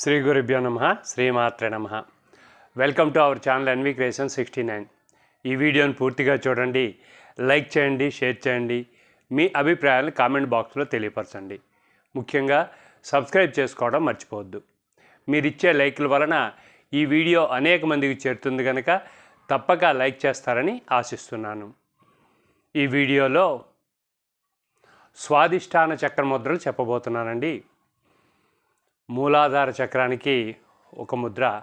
శ్రీ గురుభ్యో నమ శ్రీమాత్రే నమ. Welcome to our channel NV creation sixty nine ఈ వీడియోని పూర్తిగా చూడండి లైక్ చేయండి షేర్ చేయండి మీ అభిప్రాయాలను కామెంట్ బాక్స్లో తెలియపరచండి. ముఖ్యంగా సబ్స్క్రైబ్ చేసుకోవడం మర్చిపోవద్దు. మీరిచ్చే లైక్ల వలన ఈ వీడియో అనేక మందికి చేరుతుంది కనుక తప్పక లైక్ చేస్తారని ఆశిస్తున్నాను. ఈ వీడియోలో స్వాదిష్టాన చక్ర ముద్రలు చెప్పబోతున్నానండి. మూలాధార చక్రానికి ఒక ముద్ర.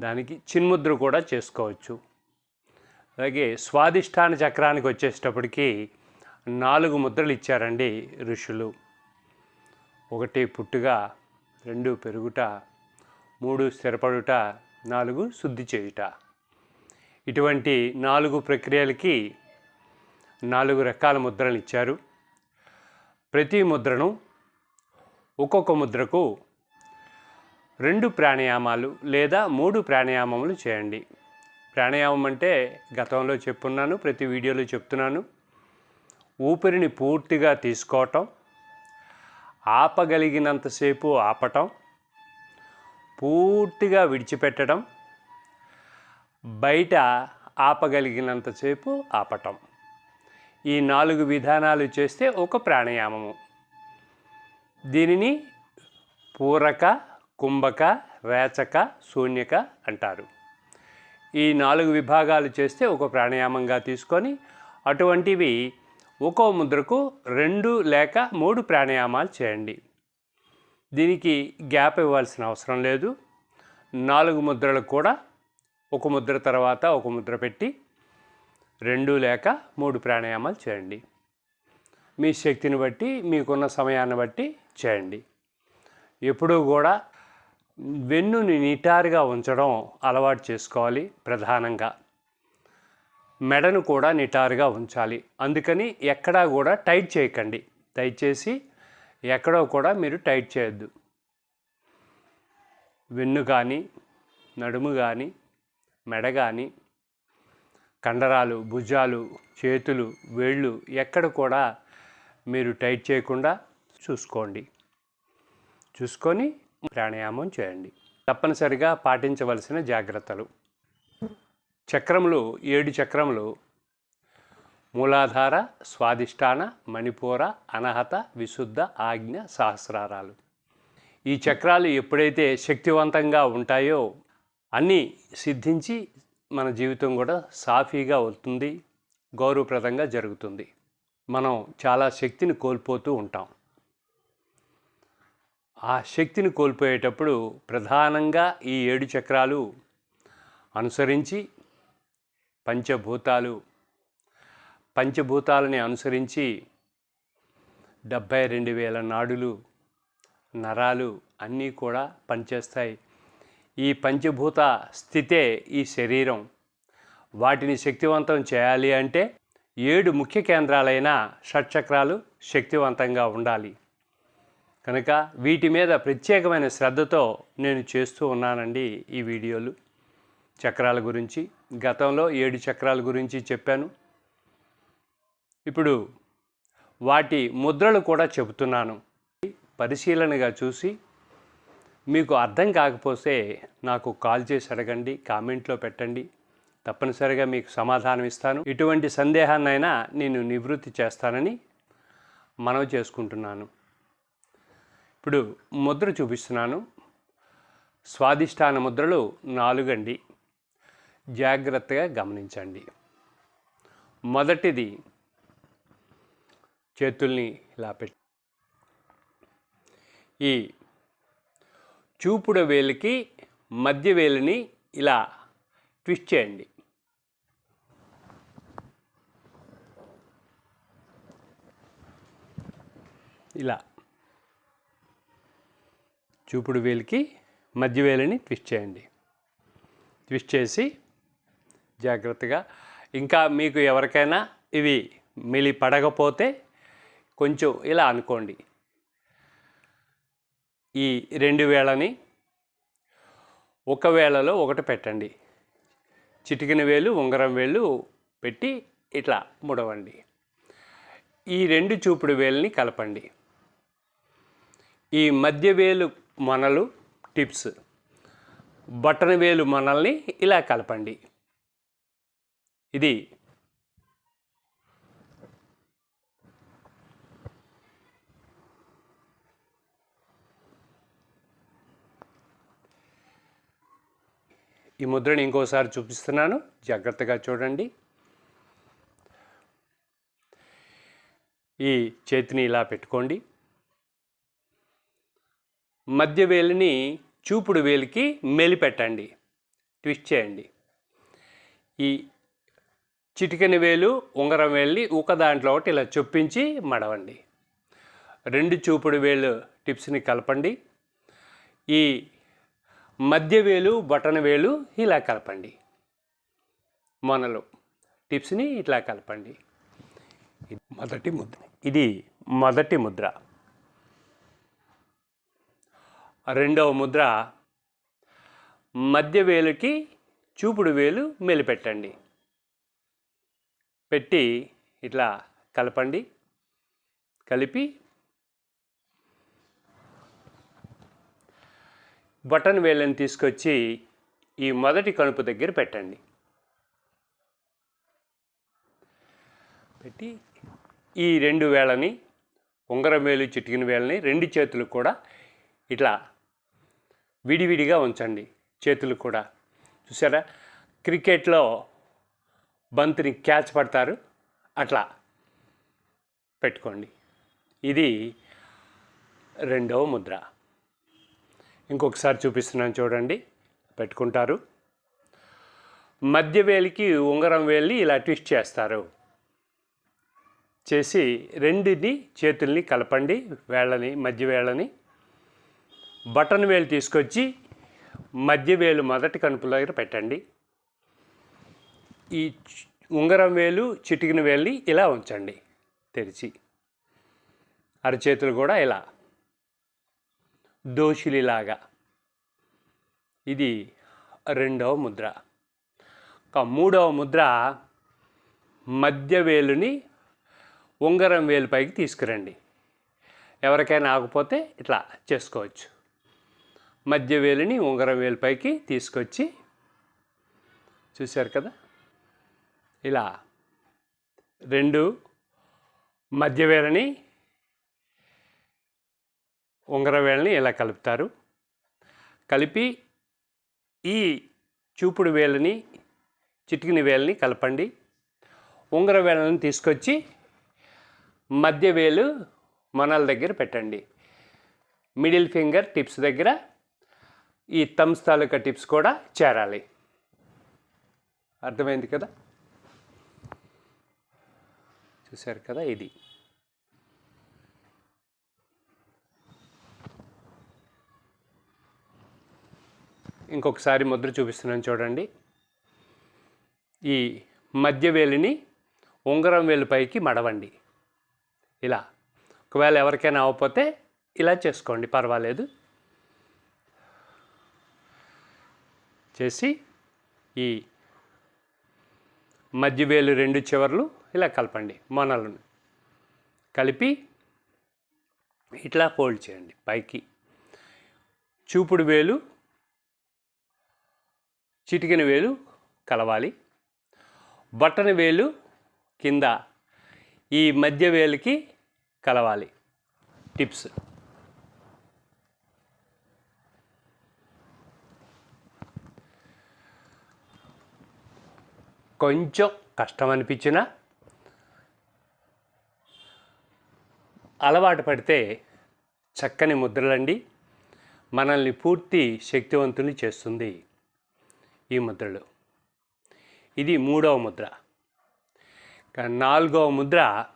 దానికి చిన్ముద్ర కూడా చేసుకోవచ్చు. అలాగే స్వాదిష్టాన చక్రానికి వచ్చేటప్పటికి నాలుగు ముద్రలు ఇచ్చారండి ఋషులు. ఒకటి పుట్టుగా రెండు పెరుగుట మూడు స్థిరపడుట నాలుగు శుద్ధి చేయుట. ఇటువంటి నాలుగు ప్రక్రియలకి నాలుగు రకాల ముద్రలు ఇచ్చారు. ప్రతి ముద్రను ఒక్కొక్క ముద్రకు రెండు ప్రాణాయామాలు లేదా మూడు ప్రాణాయామములు చేయండి. ప్రాణాయామం అంటే గతంలో చెప్పున్నాను ప్రతి వీడియోలో చెప్తున్నాను. ఊపిరిని పూర్తిగా తీసుకోవటం ఆపగలిగినంతసేపు ఆపటం పూర్తిగా విడిచిపెట్టడం బయట ఆపగలిగినంతసేపు ఆపటం. ఈ నాలుగు విధానాలు చేస్తే ఒక ప్రాణాయామము. దీనిని పూరక కుంభక రేచక శూన్యక అంటారు. ఈ నాలుగు విభాగాలు చేస్తే ఒక ప్రాణాయామంగా తీసుకొని అటువంటివి ఒక్కో ముద్రకు రెండు లేక మూడు ప్రాణాయామాలు చేయండి. దీనికి గ్యాప్ ఇవ్వాల్సిన అవసరం లేదు. నాలుగు ముద్రలకు కూడా ఒక ముద్ర తర్వాత ఒక ముద్ర పెట్టి రెండు లేక మూడు ప్రాణాయామాలు చేయండి. మీ శక్తిని బట్టి మీకున్న సమయాన్ని బట్టి చేయండి. ఎప్పుడూ కూడా వెన్నుని నిటారుగా ఉంచడం అలవాటు చేసుకోవాలి ప్రధానంగా. మెడను కూడా నిటారుగా ఉంచాలి. అందుకని ఎక్కడా కూడా టైట్ చేయకండి. దయచేసి ఎక్కడో కూడా మీరు టైట్ చేయొద్దు. వెన్ను కానీ నడుము కానీ మెడ కానీ కండరాలు భుజాలు చేతులు వేళ్ళు ఎక్కడ కూడా మీరు టైట్ చేయకుండా చూసుకోండి. చూసుకొని ప్రాణాయామం చేయండి. తప్పనిసరిగా పాటించవలసిన జాగ్రత్తలు. చక్రములు ఏడు చక్రములు. మూలాధార స్వాదిష్టాన మణిపూర అనహత విశుద్ధ ఆజ్ఞ సహస్రారాలు. ఈ చక్రాలు ఎప్పుడైతే శక్తివంతంగా ఉంటాయో అన్నీ సిద్ధించి మన జీవితం కూడా సాఫీగా అవుతుంది గౌరవప్రదంగా జరుగుతుంది. మనం చాలా శక్తిని కోల్పోతూ ఉంటాం. ఆ శక్తిని కోల్పోయేటప్పుడు ప్రధానంగా ఈ ఏడు చక్రాలు అనుసరించి పంచభూతాలు పంచభూతాలని అనుసరించి డెబ్భై రెండు వేల నాడులు నరాలు అన్నీ కూడా పనిచేస్తాయి. ఈ పంచభూత స్థితే ఈ శరీరం. వాటిని శక్తివంతం చేయాలి అంటే ఏడు ముఖ్య కేంద్రాలైన షట్చక్రాలు శక్తివంతంగా ఉండాలి. కనుక వీటి మీద ప్రత్యేకమైన శ్రద్ధతో నేను చేస్తూ ఉన్నానండి ఈ వీడియోలు. చక్రాల గురించి గతంలో ఏడు చక్రాల గురించి చెప్పాను. ఇప్పుడు వాటి ముద్రలు కూడా చెబుతున్నాను. పరిశీలనగా చూసి మీకు అర్థం కాకపోతే నాకు కాల్ చేసి అడగండి కామెంట్లో పెట్టండి. తప్పనిసరిగా మీకు సమాధానం ఇస్తాను. ఇటువంటి సందేహాన్నైనా నేను నివృత్తి చేస్తానని మనవి చేసుకుంటున్నాను. ఇప్పుడు ముద్ర చూపిస్తున్నాను. స్వాదిష్టాన ముద్రలు నాలుగండి. జాగ్రత్తగా గమనించండి. మొదటిది చేతుల్ని ఇలా పెట్టి ఈ చూపుడు వేలికి మధ్య వేలిని ఇలా ట్విస్ట్ చేయండి. ఇలా. చూపుడు వేలికి మధ్య వేలిని ట్విస్ట్ చేయండి. ట్విస్ట్ చేసి జాగ్రత్తగా. ఇంకా మీకు ఎవరికైనా ఇవి మిలి పడకపోతే కొంచెం ఇలా అనుకోండి. ఈ రెండు వేళని ఒక వేళలో ఒకటి పెట్టండి. చిటికిన వేలు ఉంగరం వేలు పెట్టి ఇట్లా ముడవండి. ఈ రెండు చూపుడు వేలని కలపండి. ఈ మధ్య వేలు టిప్స్. బటన్ వేలు మనల్ని ఇలా కలపండి. ఇది ఈ ముద్రని ఇంకోసారి చూపిస్తున్నాను. జాగ్రత్తగా చూడండి. ఈ చేతిని ఇలా పెట్టుకోండి. మధ్య వేలిని చూపుడు వేలికి మెలిపెట్టండి. ట్విస్ట్ చేయండి. ఈ చిటికెన వేలు ఉంగరం వేలిని ఒక దాంట్లో ఒకటి ఇలా చొప్పించి మడవండి. రెండు చూపుడు వేలు టిప్స్ని కలపండి. ఈ మధ్య వేలు బటన్ వేలు ఇలా కలపండి. మొనలు టిప్స్ని ఇట్లా కలపండి. మొదటి ముద్ర. ఇది మొదటి ముద్ర. రెండవ ముద్ర మధ్య వేలుకి చూపుడు వేలు మెలిపెట్టండి. పెట్టి ఇట్లా కలపండి. కలిపి బటన్ వేలను తీసుకొచ్చి ఈ మొదటి కణుపు దగ్గర పెట్టండి. పెట్టి ఈ రెండు వేళని ఉంగరం వేలు చిటికిన వేలని రెండు చేతులు కూడా ఇట్లా విడివిడిగా ఉంచండి చేతులు కూడా. చూసారా క్రికెట్లో బంతిని క్యాచ్ పడతారు. అట్లా పెట్టుకోండి. ఇది రెండవ ముద్ర. ఇంకొకసారి చూపిస్తున్నాను చూడండి. పెట్టుకుంటారు. మధ్య వేలికి ఉంగరం వేలి ఇలా ట్విస్ట్ చేస్తారు. చేసి రెండిని చేతుల్ని కలపండి. వేళ్ళని మధ్య వేళ్ళని బటన్ వేలు తీసుకొచ్చి మధ్య వేలు మొదటి కనుపు దగ్గర పెట్టండి. ఈ ఉంగరం వేలు చిటికిన వేలుని ఇలా ఉంచండి తెరిచి. అరచేతులు కూడా ఇలా. దోషులిలాగా. ఇది రెండవ ముద్ర. ఒక మూడవ ముద్ర మధ్య వేలుని ఉంగరం వేలు పైకి తీసుకురండి. ఎవరికైనా ఆగిపోతే ఇట్లా చేసుకోవచ్చు. మధ్య వేలుని ఉంగరం వేలు పైకి తీసుకొచ్చి చూశారు కదా? ఇలా రెండు మధ్య వేలని ఉంగర వేలని ఇలా కలుపుతారు. కలిపి ఈ చూపుడు వేలని చిటికిన వేలని కలపండి. ఉంగర వేలని తీసుకొచ్చి మధ్య వేలు మొనల దగ్గర పెట్టండి. మిడిల్ ఫింగర్ టిప్స్ దగ్గర ఈ థమ్స్ తాలూకా టిప్స్ కూడా చేరాలి. అర్థమైంది కదా? చూశారు కదా ఇది. ఇంకొకసారి ముద్ర చూపిస్తున్నాను చూడండి. ఈ మధ్య వేలిని ఉంగరం వేలు పైకి మడవండి. ఇలా. ఒకవేళ ఎవరికైనా అవ్వకపోతే ఇలా చేసుకోండి పర్వాలేదు. చేసి ఈ మధ్య వేలు రెండు చివర్లు ఇలా కలపండి మొనలను కలిపి ఇట్లా ఫోల్డ్ చేయండి పైకి. చూపుడు వేలు చిటికిన వేలు కలవాలి. బట్టన వేలు కింద ఈ మధ్య వేలుకి కలవాలి. టిప్స్. కొంచెం కష్టం అనిపించిన అలవాటు పడితే చక్కని ముద్రలండి. మనల్ని పూర్తి శక్తివంతుని చేస్తుంది ఈ ముద్రలు. ఇది మూడవ ముద్ర. నాలుగవ ముద్ర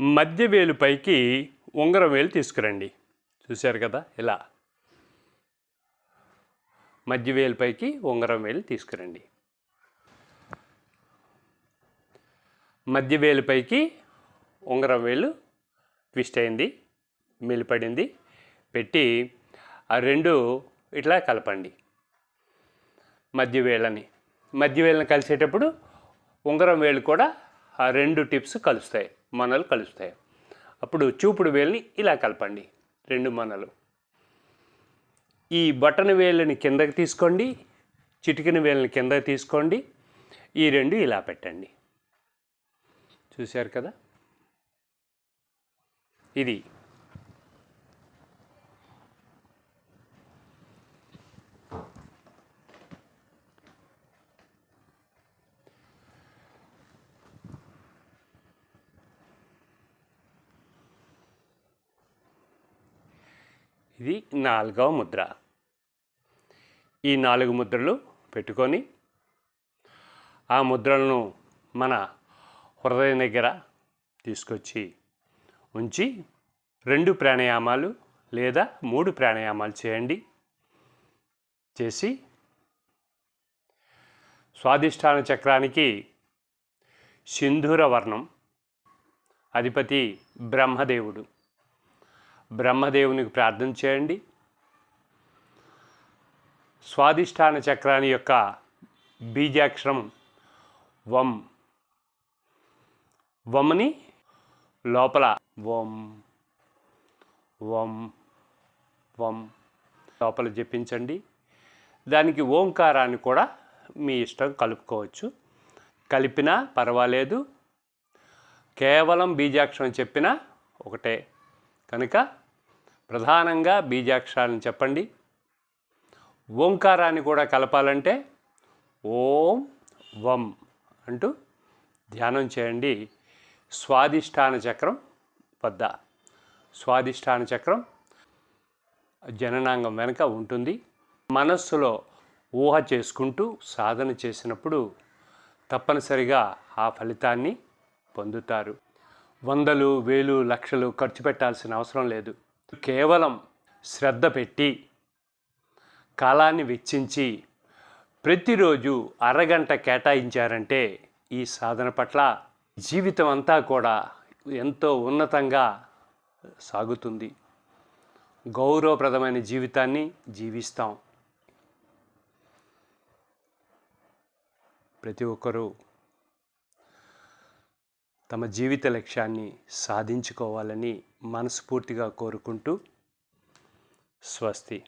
మధ్య వేలు పైకి ఉంగరం వేలు తీసుకురండి. చూశారు కదా? ఇలా. మధ్య వేలు పైకి ఉంగరం వేలు తీసుకురండి. మధ్య వేలు పైకి ఉంగరం వేలు ట్విస్ట్ అయింది మెలిపడింది పెట్టి ఆ రెండు ఇట్లా కలపండి. మధ్య వేళ్ళని. మధ్య వేళ్ళని కలిసేటప్పుడు ఉంగరం వేలు కూడా ఆ రెండు టిప్స్ కలుస్తాయి మనలు కలుస్తాయి. అప్పుడు చూపుడు వేలుని ఇలా కలపండి రెండు మనలు. ఈ బటన్ వేళ్ళని కిందకి తీసుకోండి చిటికిన వేళ్ళని కిందకి తీసుకోండి ఈ రెండు ఇలా పెట్టండి. చూశారు కదా? ఇది. ఇది నాలుగవ ముద్ర. ఈ నాలుగు ముద్రలు పెట్టుకొని ఆ ముద్రలను మన హృదయం దగ్గర తీసుకొచ్చి ఉంచి రెండు ప్రాణాయామాలు లేదా మూడు ప్రాణాయామాలు చేయండి. చేసి స్వాదిష్టాన చక్రానికి సింధూర వర్ణం అధిపతి బ్రహ్మదేవుడు. బ్రహ్మదేవునికి ప్రార్థన చేయండి. స్వాదిష్టాన చక్రాన్ని యొక్క బీజాక్షరం వం. వమ్ని లోపల వం. వం. వం. లోపల జపించండి. దానికి ఓంకారాన్ని కూడా మీ ఇష్టం కలుపుకోవచ్చు. కలిపినా పర్వాలేదు. కేవలం బీజాక్షరం చెప్పినా ఒకటే. కనుక ప్రధానంగా బీజాక్షరాలను చెప్పండి. ఓంకారాన్ని కూడా కలపాలంటే ఓం వం అంటూ ధ్యానం చేయండి. స్వాదిష్టాన చక్రం వద్ద. స్వాదిష్టాన చక్రం జననాంగం వెనుక ఉంటుంది. మనస్సులో ఊహ చేసుకుంటూ సాధన చేసినప్పుడు తప్పనిసరిగా ఆ ఫలితాన్ని పొందుతారు. వందలు వేలు లక్షలు ఖర్చు పెట్టాల్సిన అవసరం లేదు. కేవలం శ్రద్ధ పెట్టి కాలాన్ని వెచ్చించి ప్రతిరోజు అరగంట కేటాయించారంటే ఈ సాధన పట్ల జీవితం అంతా కూడా ఎంతో ఉన్నతంగా సాగుతుంది. గౌరవప్రదమైన జీవితాన్ని జీవిస్తాం. ప్రతి ఒక్కరూ తమ జీవిత లక్ష్యాన్ని సాధించుకోవాలని మనస్ఫూర్తిగా కోరుకుంటూ స్వస్తి.